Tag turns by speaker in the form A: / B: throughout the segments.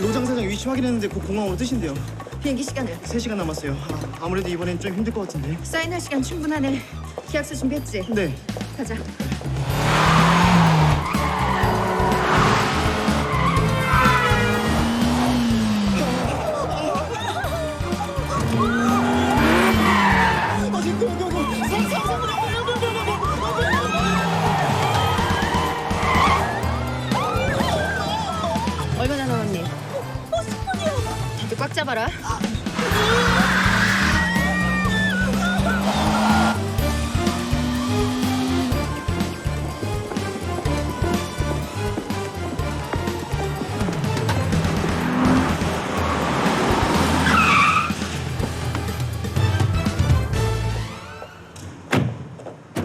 A: 로장 사장 위치 확인했는데 곧 공항으로 뜨신대요.
B: 비행기 시간을
A: 3시간 남았어요. 아, 아무래도 이번엔 좀 힘들 것 같은데.
B: 사인할 시간 충분하네. 계약서 준비했지?
A: 네.
B: 가자. 잡아라.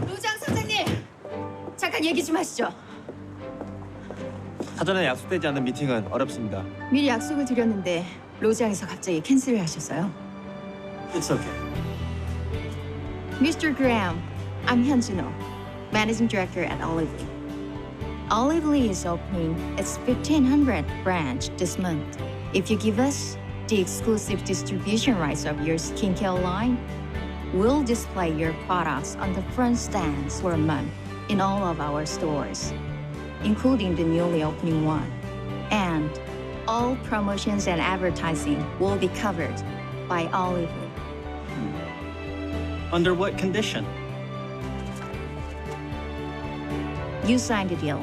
B: 로장 사장님, 잠깐 얘기 좀 하시죠.
C: 사전에 약속되지 않은 미팅은 어렵습니다.
B: 미리 약속을 드렸는데 로장에서 갑자기 캔슬을 하셨어요.
C: It's okay.
B: Mr. Graham, I'm Hyunjino, Managing Director at Olively. Olively is opening its 1500th branch this month. If you give us the exclusive distribution rights of your skincare line, we'll display your products on the front stands for a month in all of our stores, including the newly opening one. And all promotions and advertising will be covered by Olively. Hmm.
C: Under what condition?
B: You signed the deal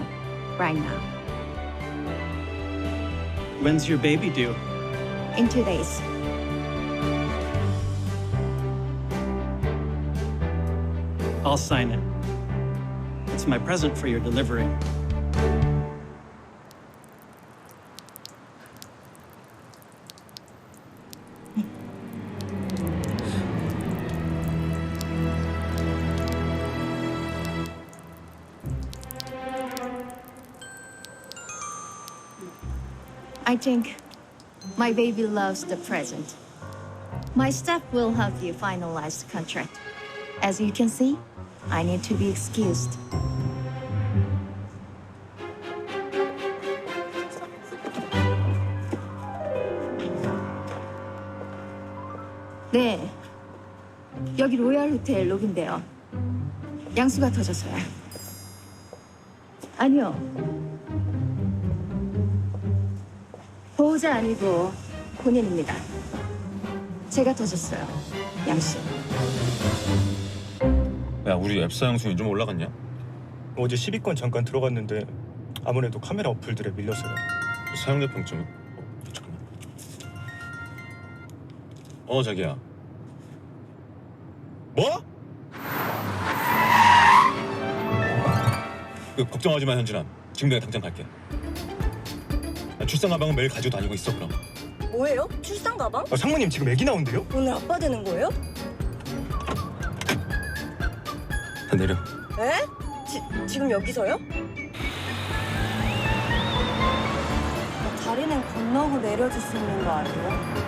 B: right now.
C: When's your baby due?
B: In two days.
C: I'll sign it. It's my present for your delivery.
B: I think my baby loves the present. My staff will help you finalize the contract. As you can see, I need to be excused. 네. 여기 로얄 호텔 로비인데요. 양수가 터져서요. 아니요. 보호자 아니고 본인입니다. 제가 터졌어요. 양수.
D: 야 우리 앱사 양수이 좀 올라갔냐?
E: 어제 10위권 잠깐 들어갔는데 아무래도 카메라 어플들에 밀려서요.
D: 사용자 평점은? 어, 잠깐만 어 자기야 뭐? 그 걱정하지 마 현진아 지금 내가 당장 갈게 야, 출산 가방은 매일 가지고 다니고 있어 그럼
F: 뭐예요? 출산 가방?
E: 아, 상무님 지금 애기 나온대요?
F: 오늘 아빠 되는 거예요?
D: 다 내려
F: 에? 지, 지금 여기서요? 다리는 건너고 내려줄 수 있는 거 아니에요?